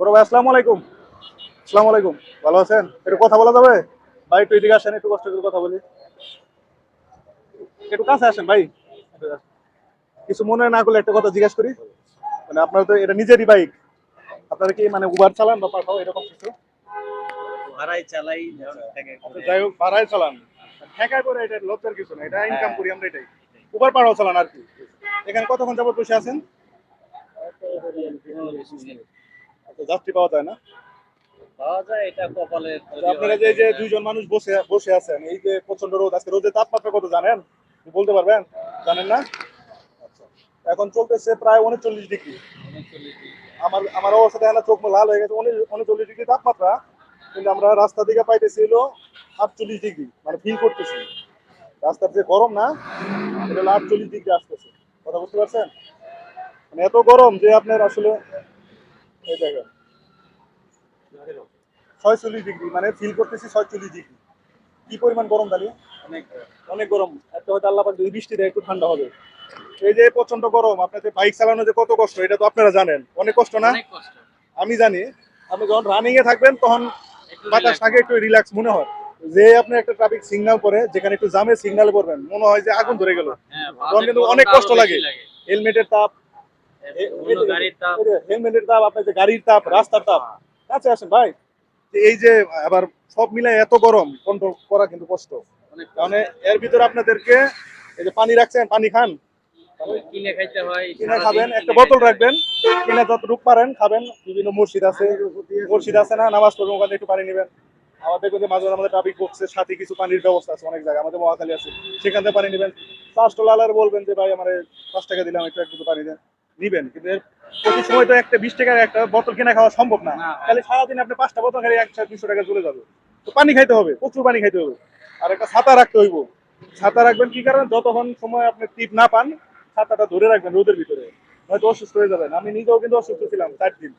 বড় ভাই আসসালামু আলাইকুম। আসসালামু আলাইকুম। ভালো আছেন? একটু কথা বলা যাবে? ভাই একটু এদিকে আসেন একটু কষ্ট করে কথা বলি। একটু কাছে আসেন ভাই। কিছু মনে না করলে একটা কথা জিজ্ঞেস করি। মানে আপনার তো এটা নিজেরই বাইক আপনারা কি মানে উবার চালান বা পাঠাও এরকম কিছু? ভাড়াই চালাই যেমন যাই হোক ভাড়ায় চালান। ঠেকায় করে এটা লজ্জার কিছু না এটা ইনকাম করি আমরা এটাই। উবার পাঠাও চালান আর কি। এখানে কতক্ষণ যাবত বসে আছেন? আচ্ছা, যাত্রী পাওয়া যায় না? পাওয়া যায় এটা আচ্ছা, আপনারা যে যে দুইজন মানুষ বসে বসে আছেন এই যে প্রচণ্ড রোদ আজকে রোদের তাপমাত্রা কত জানেন? বলতে পারবেন? জানেন না? আচ্ছা এখন চলতেছে প্রায় উনচল্লিশ ডিগ্রি। আমার আমার অবস্থা চোখ লাল হয়ে গেছে উনচল্লিশ ডিগ্রি তাপমাত্রা কিন্তু আমরা রাস্তা দিকে পাইতেছি হলো আটচল্লিশ ডিগ্রি মানে ফিল করতেছি। রাস্তার যে গরম না এটা হলো আটচল্লিশ ডিগ্রি আসতেছে। কথা বুঝতে পারছেন? মানে এত গরম যে আপনার আসলে এই দেখেন ছয়চল্লিশ ডিগ্রি মানে ফিল করতেছি ছয়চল্লিশ ডিগ্রি। কি পরিমাণ গরম দাঁড়িয়ে অনেক অনেক গরম। একটা হয়তো আল্লাহ যদি বৃষ্টি দেয় একটু ঠান্ডা হবে। এই যে প্রচণ্ড গরম আপনাদের বাইক চালানো যে কত কষ্ট এটা তো আপনারা জানেন। অনেক কষ্ট না? আমি জানি। আপনি যখন রানিং এ থাকবেন তখন বাতাস। থাকে একটু রিল্যাক্স মনে হয়। যে আপনি একটা ট্রাফিক সিগন্যাল করে যেখানে একটু জামে সিগন্যাল করবেন মনে হয় যে আগুন ধরে গেল। হ্যাঁ, তখন কিন্তু অনেক কষ্ট লাগে। হেলমেটের তাপ হেলমেটের তাপ আপনার যে গাড়ির তাপ রাস্তার তাপ কাছে আসেন ভাই। এই যে আবার সব মিলে এত গরম কন্ট্রোল করা কিন্তু কষ্ট। কারণ এর ভিতরে আপনাদেরকে এই যে পানি রাখছেন পানি খান। কিনে খাইতে হয় কিনে খাবেন একটা বোতল রাখবেন কিনে যতটুকু পারেন খাবেন বিভিন্ন মসজিদ আছে। মসজিদ আছে না নামাজ পড়বেন ওখানে একটু পানি নেবেন। আমাদের কিন্তু মাঝে মাঝে আমাদের ট্রাফিক বক্সের সাথে কিছু পানির ব্যবস্থা আছে অনেক জায়গায় আমাদের আছে। সেখান থেকে পানি নেবেন। লালার বলবেন যে ভাই আমার পাঁচ টাকা দিলাম একটু একটু পানি দেন। নিবেন কিন্তু প্রতি সময় তো একটা বিশ টাকার একটা বোতল কিনে খাওয়া সম্ভব না। তাহলে সারাদিন আপনি পাঁচটা বোতল খালি একশো দুশো টাকা চলে যাবে। তো পানি খাইতে হবে প্রচুর পানি খাইতে হবে। আর একটা ছাতা রাখতে হইব। ছাতা রাখবেন কি কারণে? যতক্ষণ সময় আপনি টিপ না পান ছাতাটা ধরে রাখবেন রোদের ভিতরে। হয়তো অসুস্থ হয়ে যাবেন। আমি নিজেও কিন্তু অসুস্থ ছিলাম চার দিন।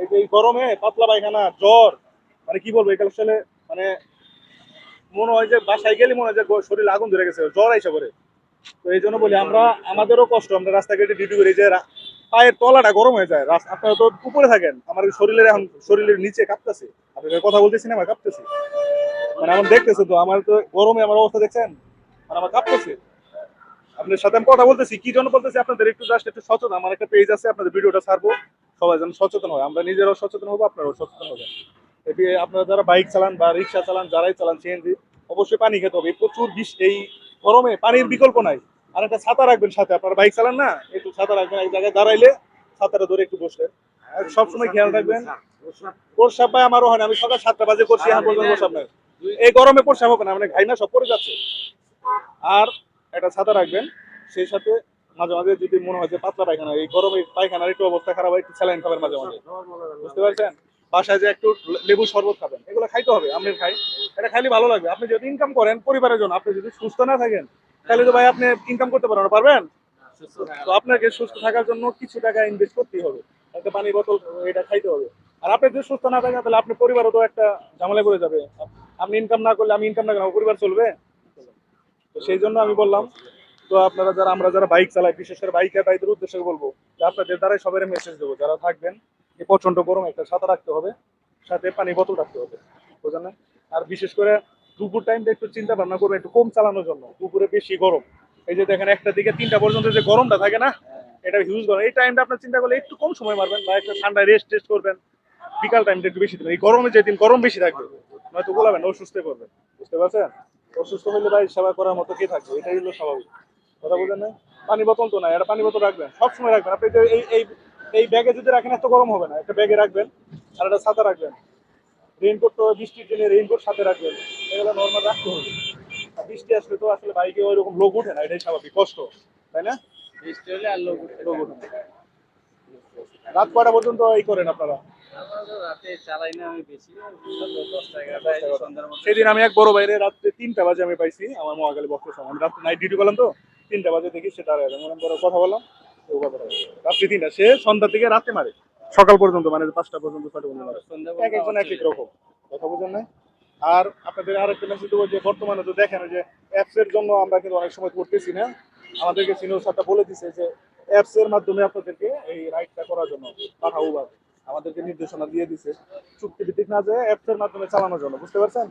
এই যে এই গরমে পাতলা পায়খানা জ্বর মানে কি বলব এখানে আসলে মানে মনে হয় যে বাসায় গেলে মনে হয় যে শরীর আগুন ধরে গেছে জ্বর আইসা করে তো এই জন্য বলি আমরা আমাদেরও কষ্ট আমরা রাস্তাঘাটে ডিউটি করি যে পায়ের তলাটা গরম হয়ে যায়। আপনারা তো উপরে থাকেন। আমার শরীরের এখন শরীরের নিচে কাঁপতেছে। আপনাদের কথা বলতেছি না, আমার কাঁপতেছি। মানে আমার দেখতেছে তো, আমার তো গরমে আমার অবস্থা দেখছেন? মানে আমার কাঁপতেছে। আপনার সাথে আমি কথা বলতেছি, কি জন্য বলতেছি আপনাদের একটু জাস্ট একটু সচেতন। আমার একটা পেজ আছে, আপনাদের ভিডিওটা ছাড়বো। সবাই যেন সচেতন হয়। আমরা নিজেরাও সচেতন হব, আপনারাও সচেতন হবেন। এটি আপনারা যারা বাইক চালান বা রিক্সা চালান, যারাই চালান সিএনজি অবশ্যই পানি খেতে হবে। প্রচুর বিষ এই গরমে পানির বিকল্প নাই। আর একটা ছাতা রাখবেন সাথে, আপনার বাইক চালান না, একটু ছাতা রাখবেন, এক জায়গায় দাঁড়াইলে ছাতাটা ধরে একটু বসলেন। সবসময় খেয়াল রাখবেন, প্রসাব ভাই আমারও হয় না, আমি সকাল সাতটা বাজে করছি, এখন পর্যন্ত প্রসাব নাই। এই গরমে প্রসাব হবে না মানে ঘাই না, সব পড়ে যাচ্ছে। আর একটা ছাতা রাখবেন, সেই সাথে মাঝে মাঝে যদি মনে হয় যে পাতলা পায়খানা, এই গরমে পায়খানার একটু অবস্থা খারাপ হয় একটু স্যালাইন খাবেন মাঝে মাঝে। বুঝতে পারছেন? বাসায় যে একটু লেবু শরবত খাবেন, এগুলো খাইতে হবে আপনি খাই। এটা খাইলে ভালো লাগবে। আপনি যদি ইনকাম করেন পরিবারের জন্য, আপনি যদি সুস্থ না থাকেন তাহলে তো ভাই আপনি ইনকাম করতে পারবেন পারবেন? তো আপনাকে সুস্থ থাকার জন্য কিছু টাকা ইনভেস্ট করতেই হবে। একটা পানি বোতল, এটা খাইতে হবে। আর আপনি যদি সুস্থ না থাকেন, তাহলে আপনার পরিবারও তো একটা ঝামেলা করে যাবে। আপনি ইনকাম না করলে আমি ইনকাম না করলে পরিবার চলবে? তো সেই জন্য আমি বললাম, তো আপনারা যারা, আমরা যারা বাইক চালাই, বিশেষ করে বাইকের ভাইদের উদ্দেশ্যে বলব, যে আপনাদের দ্বারাই সবাই মেসেজ দেবো, যারা থাকবেন এই প্রচণ্ড গরম, একটা ছাতা রাখতে হবে, সাথে পানি বোতল রাখতে হবে, বুঝলেন? আর বিশেষ করে দুপুর টাইমটা একটু চিন্তা ভাবনা করবেন, একটু কম চালানোর জন্য। দুপুরে বেশি গরম। এই যে দেখেন, একটা দিকে তিনটা পর্যন্ত যে গরমটা থাকে না, এটা হিউজ গরম। এই টাইমটা আপনার চিন্তা করলে একটু কম সময় মারবেন, বা একটা ঠান্ডায় রেস্ট টেস্ট করবেন। বিকাল টাইমটা একটু বেশি দেবেন। এই গরমে যেদিন গরম বেশি থাকবে, নয়তো গোলাবেন অসুস্থ করবেন বুঝতে পারছেন? অসুস্থ হলে ভাই সেবা করার মতো কে থাকবে? এটাই হলো স্বাভাবিক। কথা বলেন না? পানি বোতল তো না এটা পানি বোতল রাখবেন সবসময় রাখবেন। আপনি এই এই এই ব্যাগে যদি রাখেন, এত গরম হবে না। একটা ব্যাগে রাখবেন, আর একটা ছাতা রাখবেন। রেইনকোট তো বৃষ্টির দিনে রেইনকোট সাথে রাখবেন। এগুলো নর্মাল রাখতে হবে। আর বৃষ্টি আসলে তো আসলে বাইকে ওই রকম লোক উঠে না এটাই স্বাভাবিক কষ্ট তাই না? বৃষ্টি হলে আর লোক উঠতে লোক উঠে রাত কয়টা পর্যন্ত এই করেন আপনারা? সেদিন আমি এক বড় বাইরে রাত্রে তিনটা বাজে আমি পাইছি আমার মহাকালী সময় আমি রাত্রে নাইট ডিউটি করলাম তো তিনটা বাজে দেখি সে দাঁড়ায় আছে। মনে বড় কথা বললাম। রাত্রি তিনটা সে সন্ধ্যা থেকে রাতে মারে। সকাল পর্যন্ত মানে পাঁচটা পর্যন্ত ছটা পর্যন্ত মারে। সন্ধ্যা এক একজন এক এক রকম। কথা বুঝেন না আর আপনাদের আরেকটা মেসেজ দেবো যে বর্তমানে তো দেখেন যে অ্যাপস এর জন্য আমরা কিন্তু অনেক সময় করতেছি না। আমাদেরকে সিনিয়র স্যারটা বলে দিছে যে অ্যাপস এর মাধ্যমে আপনাদেরকে এই রাইডটা করার জন্য পাঠাও উবার আমাদেরকে নির্দেশনা দিয়ে দিছে। চুক্তি ভিত্তিক না যে অ্যাপসের মাধ্যমে চালানোর জন্য, বুঝতে পারছেন?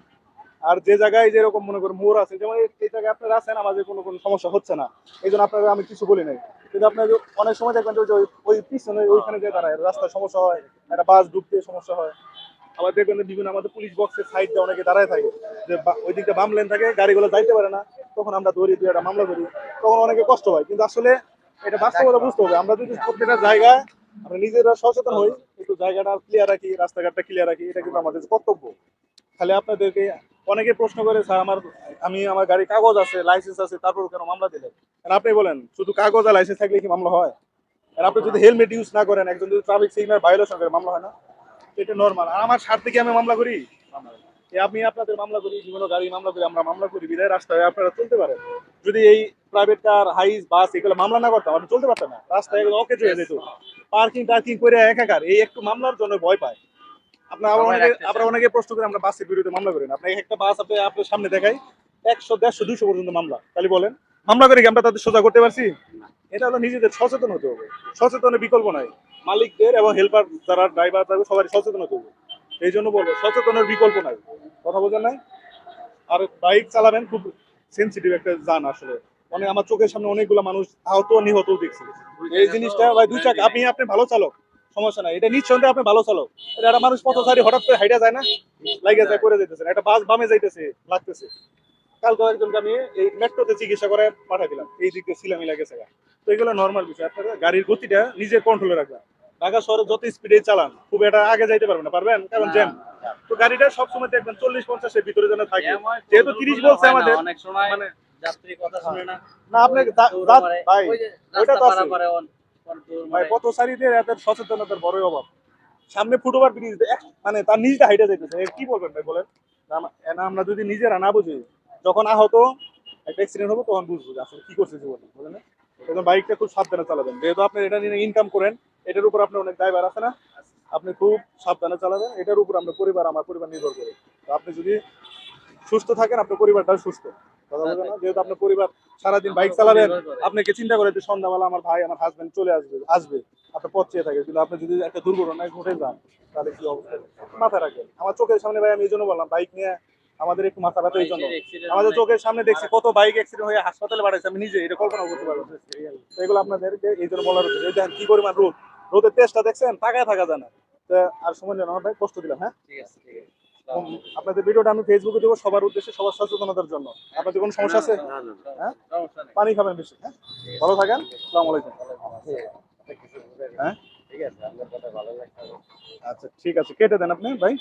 আর যে জায়গায় যেরকম মনে করেন মোড় আছে, যেমন এই- জায়গায় আপনারা আছেন, আমাদের কোনো কোনো সমস্যা হচ্ছে না। এই জন্য আপনারা আমি কিছু বলি নাই। কিন্তু আপনার অনেক সময় দেখবেন যে ওই পিছনে ওইখানে যে দাঁড়ায়, রাস্তায় সমস্যা হয়, একটা বাস ডুবতে সমস্যা হয়। আবার দেখবেন বিভিন্ন আমাদের পুলিশ বক্সের সাইডে অনেকে দাঁড়ায় থাকে। যে ওই দিকটা বাম লেন থাকে, গাড়িগুলো যাইতে পারে না। তখন আমরা ধরি দুই একটা মামলা করি তখন অনেকে কষ্ট হয়। কিন্তু আসলে এটা বাস্তবতা বুঝতে হবে। আমরা যদি প্রত্যেকটা জায়গায় আমরা নিজেরা সচেতন হই, একটু জায়গাটা ক্লিয়ার রাখি, রাস্তাঘাটটা ক্লিয়ার রাখি, এটা কিন্তু আমাদের কর্তব্য। খালি আপনাদেরকে অনেকে প্রশ্ন করে, স্যার, আমার আমি আমার গাড়ি কাগজ আছে লাইসেন্স আছে তারপর কেন মামলা দিলেন? আপনি বলেন, শুধু কাগজ আর লাইসেন্স থাকলে কি মামলা হয়? আর আপনি যদি হেলমেট ইউজ না করেন, একজন যদি ট্রাফিক সিগন্যাল ভায়োলেশন করে, মামলা হয় না? এটা নর্মাল আর আমার স্বার্থে কি আমি মামলা করি? আমি আপনাদের মামলা করি বিভিন্ন গাড়ি মামলা করি আমরা মামলা করি বিদায় রাস্তায় আপনারা চলতে পারেন। যদি এই প্রাইভেট কার হাইস বাস এগুলো মামলা না করতাম চলতে পারতেন না। রাস্তায় এগুলো অকেজ হয়ে যেত। পার্কিং টার্কিং করে একাকার এই একটু মামলার জন্য ভয় পায়। আপনার আবার অনেকে আপনারা অনেকে প্রশ্ন করে আমরা বাসের বিরুদ্ধে মামলা করেন একটা বাস আপনি আপনার সামনে দেখাই একশো দেড়শো দুশো পর্যন্ত মামলা। তাহলে বলেন মামলা করে কি আমরা তাদের সোজা করতে পারছি? এটা হলো নিজেদের সচেতন হতে হবে। সচেতনের বিকল্প নাই। মালিকদের এবং হেল্পার যারা ড্রাইভার থাকবে সবাই সচেতন হতে হবে। এই জন্য বলব, সচেতনের বিকল্প নাই। কথা বোঝেন নাই? আর বাইক চালাবেন খুব সেন্সিটিভ একটা যান আসলে। মানে আমার চোখের সামনে অনেকগুলো মানুষ আহত, নিহত দেখছি। এই জিনিসটা ভাই, দুই চাক, আপনি আপনি ভালো চালক। সমস্যা নাই। এটা নিঃসন্দেহে আপনি ভালো চালক। এটা মানুষ পথচারী হঠাৎ করে হাইটা যায় না? লাগে যায় করে যেতেছে একটা বাস বামে যাইতেছে, লাগতেছে। কালকে একজনকে আমি এই মেট্রোতে চিকিৎসা করে পাঠিয়ে দিলাম। এই দিক দিয়ে লাগেছে তো এগুলো নর্মাল বিষয়। আপনারা গাড়ির গতিটা নিজের কন্ট্রোলে রাখবেন। ঢাকা শহরে যত স্পিডে চালান খুব এটা আগে যাইতে পারবেন না। পারবেন? কারণ জ্যাম। তো গাড়িটা সবসময় দেখবেন চল্লিশ পঞ্চাশের ভিতরে যেন থাকে। যেহেতু 30 বলছে আমাদের, মানে না। ভাই ওইটা তো আছে। ভাই পথচারীদের সচেতনতার বড়ই অভাব। সামনে ফুটওভার ব্রিজ মানে তার নিজটা হাইটে যাইতেছে। কি বলবেন ভাই বলেন? না আমরা যদি নিজেরা না বুঝি যখন আহত একটা অ্যাক্সিডেন্ট হবে তখন বুঝব যে আসলে কি করছে জীবনে বুঝলেন এখন বাইকটা খুব সাবধানে চালাবেন। যেহেতু আপনি এটা নিয়ে ইনকাম করেন এটার উপর আপনার অনেক ড্রাইভার আছে না? আপনি খুব সাবধানে চালাবেন। এটার উপর আপনার পরিবার আমার পরিবার নির্ভর করে। তো আপনি যদি সুস্থ থাকেন আপনার পরিবারটাও সুস্থ। কথা বলবেন না? যেহেতু আপনার পরিবার সারাদিন বাইক চালাবেন আপনাকে চিন্তা করে যে সন্ধ্যাবেলা আমার ভাই আমার হাজবেন্ড চলে আসবে আসবে। আপনার পথ চেয়ে থাকে। কিন্তু আপনি যদি একটা দুর্ঘটনায় ঘটে যান তাহলে কি অবস্থা? মাথায় রাখবেন। আমার চোখের সামনে ভাই আমি এই জন্য বললাম বাইক নিয়ে আমাদের একটু মাথা ব্যথা এই জন্য। আমাদের চোখের সামনে দেখছি কত বাইক অ্যাক্সিডেন্ট হয়ে হাসপাতালে বাড়াইছে আমি নিজে এটা কল্পনা করতে পারব। এগুলো আপনাদেরকে এই জন্য বলার এই দেখেন কি পরিমাণ রোদ। রোদের তেজটা দেখছেন? তাকায় থাকা যায় না। আর সময় যেন আমার ভাই কষ্ট দিলাম হ্যাঁ? ঠিক আছে, ঠিক আছে। আপনাদের ভিডিওটা আমি ফেসবুকে দেবো সবার উদ্দেশ্যে সবার সচেতনতার জন্য। আপনাদের কোনো সমস্যা আছে? হ্যাঁ? পানি খাবেন বেশি হ্যাঁ? ভালো থাকেন। আসসালামু আলাইকুম। হ্যাঁ ঠিক আছে। আচ্ছা ঠিক আছে। কেটে দেন আপনি ভাই।